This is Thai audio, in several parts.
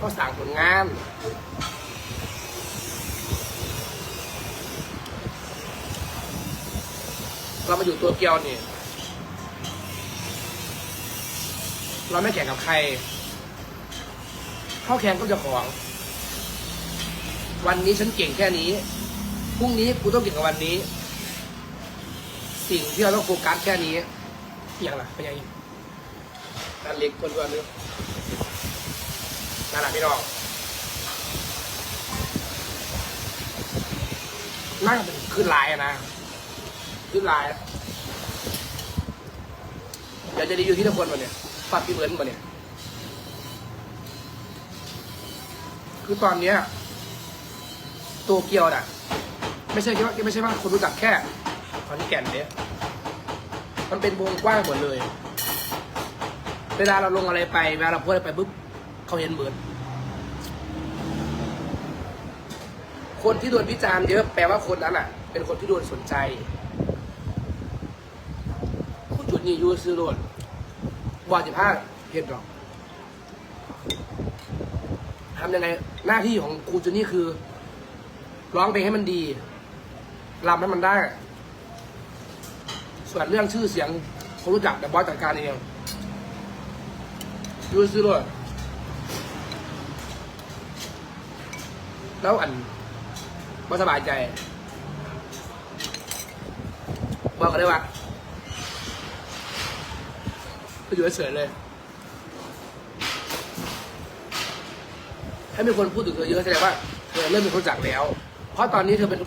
ก็สั่งผลงาน เรามาอยู่ตัวเกียวนี่ เราไม่แข่งกับใคร เข้าแข่งก็จะของ วันนี้ฉันเก่งแค่นี้ พรุ่งนี้กูต้องเก่งกว่าวันนี้ สิ่งที่เราต้องโฟกัสแค่นี้อย่างไรเป็นยังไงนั่นเล็กคนตัวนึง นั่นแหละพี่น้องนั่งเป็นขึ้นลายนะขึ้นลายอะเดี๋ยวจะรีวิวที่ทุกคนมาเนี่ยปัดพี่เบิร์นมาเนี่ยคือตอนเนี้ยโตเกียวน่ะ ไม่ใช่แค่ว่าไม่ใช่ว่าคนรู้จักแค่ขอนแก่นเนี่ยมันเป็นวงกว้างหมดเลย เวลาเราลงอะไรไปเวลาเราโพสอะไรไปปุ๊บ เขาเห็นเหมือนคนที่โดนวิจารณ์เยอะแปลว่าคนนั้นอะ เป็นคนที่โดนสนใจผู้จุดนี้ยูซื้อโดนบอจิพาเห็นหรอกทำยังไง หน้าที่ของครูจุนี้คือ ร้องเพลงให้มันดีรำให้มันได้ ส่วนเรื่องชื่อเสียงคนรู้จักแต่บอสจัดการเองยูซื้อโดน แล้วอันไม่สบายใจบอกกันเลยว่าไปอยู่เฉยเลย ถ้ามีคนพูดถึงเธอเยอะแสดงว่าเธอเริ่มมีคนรู้จักแล้ว เพราะตอนนี้เธอเป็น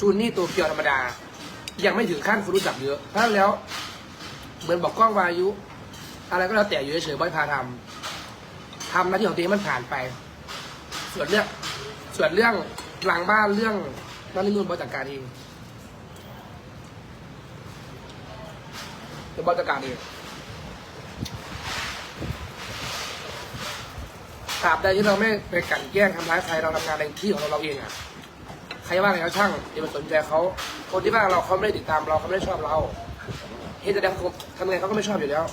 จูนนี่ตัวเกียวธรรมดา ยังไม่ถึงขั้นคนรู้จักเยอะเพราะแล้ว เหมือนบอกกล้องวายุ อะไรก็แล้วแต่อยู่เฉยๆบอยพาทำทำหน้าที่ของตัวเองมันผ่านไป ส่วนเรื่อง ส่วนเรื่องหลังบ้านเรื่องนั่นนี่นู่นบริจัดการเองเดี๋ยวบริจัดการเองตราบใดที่เราไม่ไปกันแกล้งทำร้ายใครเราทำงานในที่ของเราเราเองอะใครว่าอะไรก็ช่างอย่าไปสนใจเขาคนที่ว่าเราเขาไม่ได้ติดตามเราเขาไม่ได้ชอบเราเห็นแต่เขาทำไงเขาก็ไม่ชอบอยู่แล้ว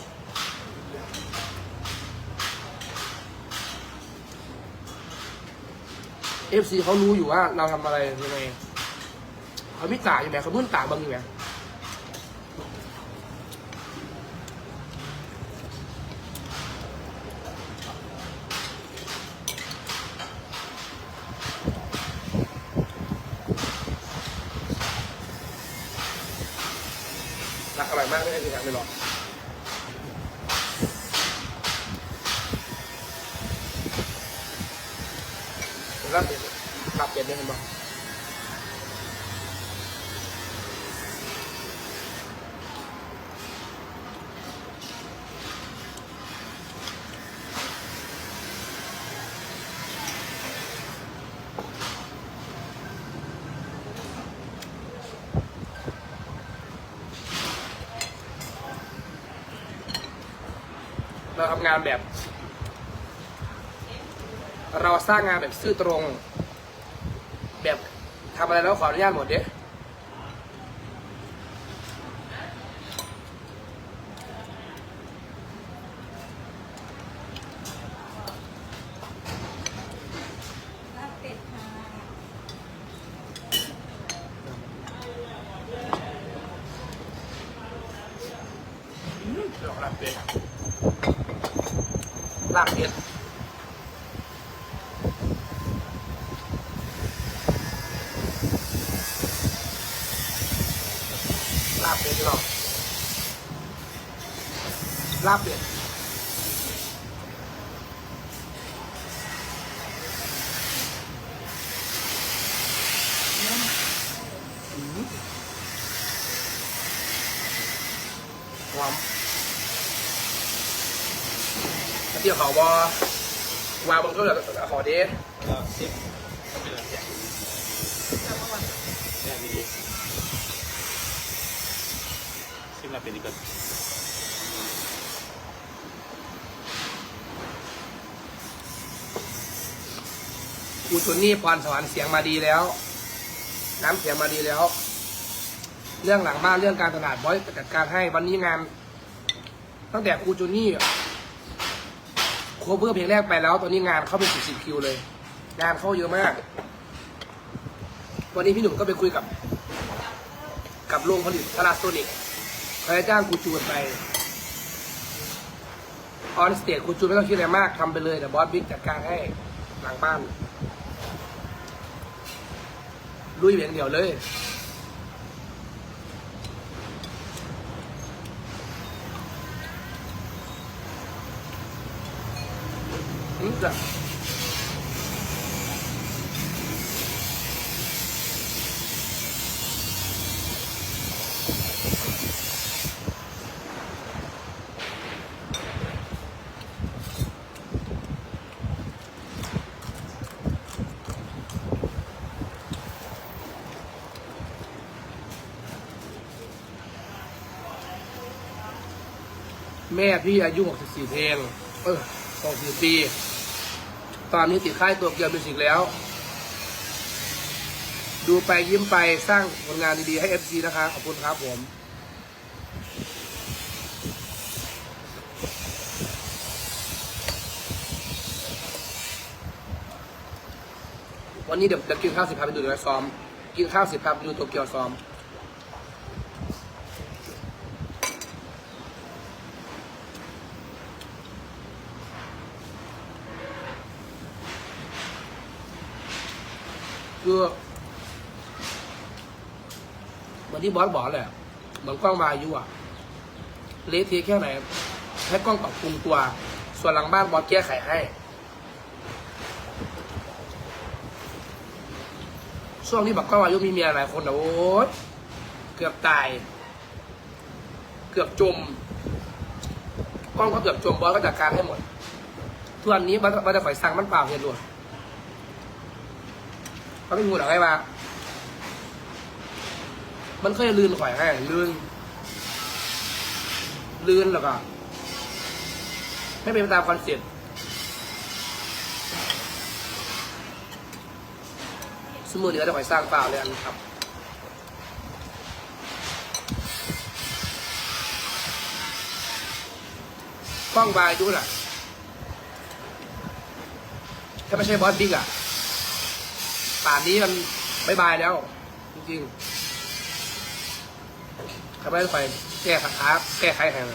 เอฟซีเขารู้อยู่ว่า เราทำอะไรยังไงเขาไม่ตาอยู่ไหมเขามุ่นตาบังอยู่ไหมรักอร่อยมากไม่ใช่ที่ทำไม่หรอกผมรับเปลี่ยนรับ เยนได้ไหมบอกเราทำงานแบบ เราสร้างงานแบบซื่อตรง แบบทำอะไรแล้วขออนุญาตหมดเด้เดี๋ยวลาบเป็ดลาบเป็ดลาบเป็ดพี่น้อง ลาบเป็ดอืมหอมเที่ยวเขาบอวางบนโต๊ะแล้วขอเด้ ก็ซิปก็เป็นแบบแจกแจกดีซิปมาเป็นดีกว่า ครูตุนนี่พรสวรรค์เสียงมาดีแล้ว น้ำเสียงมาดีแล้ว เรื่องหลังบ้านเรื่องการตลาดบอยจัดการให้วันนี้งาน ตั้งแต่ครูจูนี่คคเวอร์เพลงแรกไปแล้ว ตอนนี้งานเข้าเป็นสิบสิบคิวเลย งานเข้าเยอะมากวันนี้พี่หนุ่มก็ไปคุยกับ กับโรงผลิตพาราโซนิกเขาจะจ้างกูจูนไปออนสเตจกูจูนไม่ต้องคิดอะไรมากทำไปเลยแต่บอสบิ๊กจัดการให้หลังบ้าน ลุยเพียางเดียวเลย อืมจ้ะ แม่พี่อายุ 64 เพลง เออ64ปี ตอนนี้ติดค่ายตัวเกียวมิวสิกแล้ว ดูไปยิ้มไปสร้างผลงานดีๆให้ FC นะคะ ขอบคุณครับผมวันนี้เดี๋ยวเดี๋ยวกินข้าวเสิพาไปดูตัวซ้อม กินข้าวเสิพาไปดูตัวเกียวซ้อม คือเหมือนที่บอสบอกแหละเหมือนกล้องวายุอะเละเทะแค่ไหนให้กล้องปรับปรุงตัว ส่วนหลังบ้านบอสแก้ไขให้ ช่วงนี้บอกกล้องวายุมีเมียหลายคนนะโอ๊ยเกือบตาย เกือบจมกล้องก็เกือบจมบอสก็จัดการให้หมดทุกวันนี้บอสบอสจะฝ่อยสั่งมันเปล่าเห็นด้วย เขาไม่งูหรอกไงมามันเคยลื่นข่อยให้ลื่นลื่นแล้วก็ไม่เป็นไปตามคอนเซ็ปต์สมมุติเดี๋ยวจะข่อยสร้างเปล่าเลยอันครับกล้องวายดูน่ะ ถ้าไม่ใช่บอสบิ๊กอะ ป่านนี้มันบายบายแล้ว จริงๆทำไมต้องไปแก้ขาขาแก้ไขแห่ง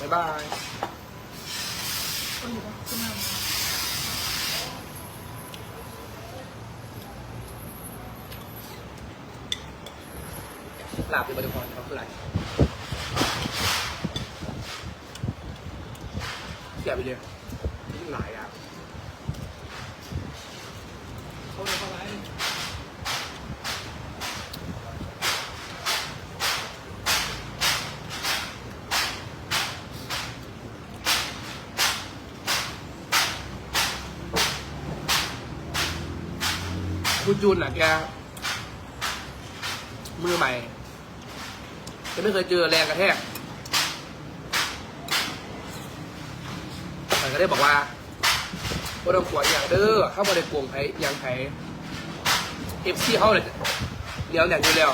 บายบายหลับเป็นบริพรเขาคืออะไรเสียไปเลยยิ่งหลายอะ เขาเลยเข้าไป คุณ จูนอะแกมือใหม่แกไม่เคยเจอแรงกระแทกแต่ก็ได้บอกว่าบ่ต้องกลัวอย่างเด้อเข้ามาในกวงไผอย่างไผเอฟซีเขาเลยเหนียวแน่นอยู่แล้ว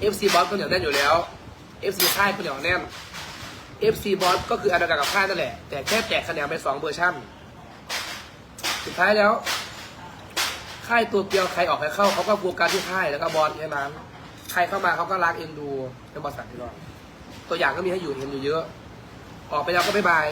เอฟซีบอสก็เหนียวแน่นอยู่แล้วเอฟซีค่ายก็เหนียวแน่นเอฟซีบอสก็คืออันเดียวกันกับค่ายนั่นแหละ แต่แค่แตกคะแนนไปสองเวอร์ชันสุดท้ายแล้ว ค่ายตัวเกียวใครออกใครเข้าเขาก็บวการที่ค่ายแล้วก็บอลแค่นั้นใครเข้ามาเขาก็รักเอ็นดูเป็นบริษัทที่รอตัวอย่างก็มีให้อยู่เห็นอยู่เยอะ ออกไปแล้วก็บ๊ายบาย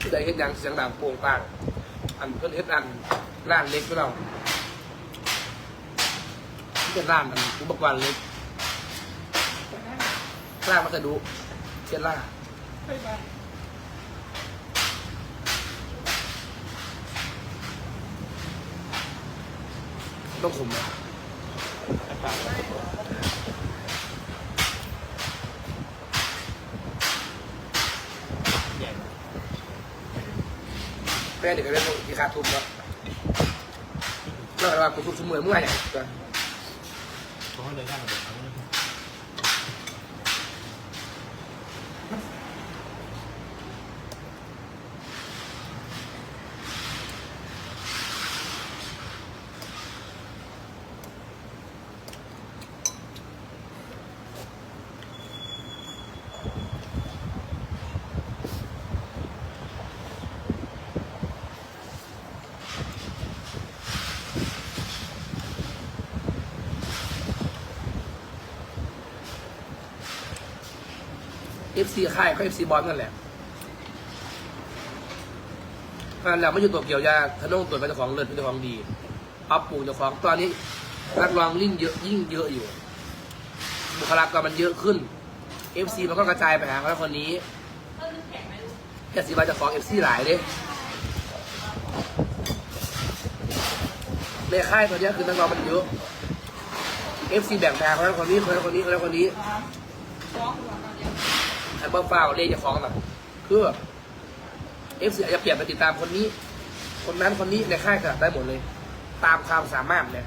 ผู้เห็นอย่างเสียงดังโป่งปัง อันเพิ่นเฮ็ดอันร้านเล็กก็เราที่เป็นร้านอันอุปกรณ์เล็กร้านมัสดุเช่นล่าไปไปต้องขุมไห ฟนเด็กก็ไปเป็นที่ขาดทุนเนาะเลิกแล้วว่ากูทุกชั่วโมงเมื่อไหร่ตัวเขาให้เลน ฟซีค่ายก็เอฟซีบอลนั่นแหละนั่นแหละไม่อยู่ตัวเกี่ยวยาทะนงตัวเป็นเจ้าของเลิศเป็นเจ้าของดีปรับปรุงเจ้าของตอนนี้นักร้องยิ่งเยอะยิ่งเยอะอยู่ บุคลากรมันเยอะขึ้นเอฟซีมันก็กระจายไปหาคนคนนี้แค่สีบาเจะของเอฟซีหลายเด้ในค่ายตัวเนี้คือนักร้องมันเยอะเอฟซีแบ่งแพงคนนั้นคนนี้คนนั้นคนนี้คนนั้นคนนี้ อันเบอร์ฟ้าวเลขจะฟ้องแบบคือเอฟซีอาจจะเปลี่ยนไปติดตามคนนี้ คนนั้นคนนี้ในค่ายก็ได้หมดเลย ตามความสามารถเนี่ย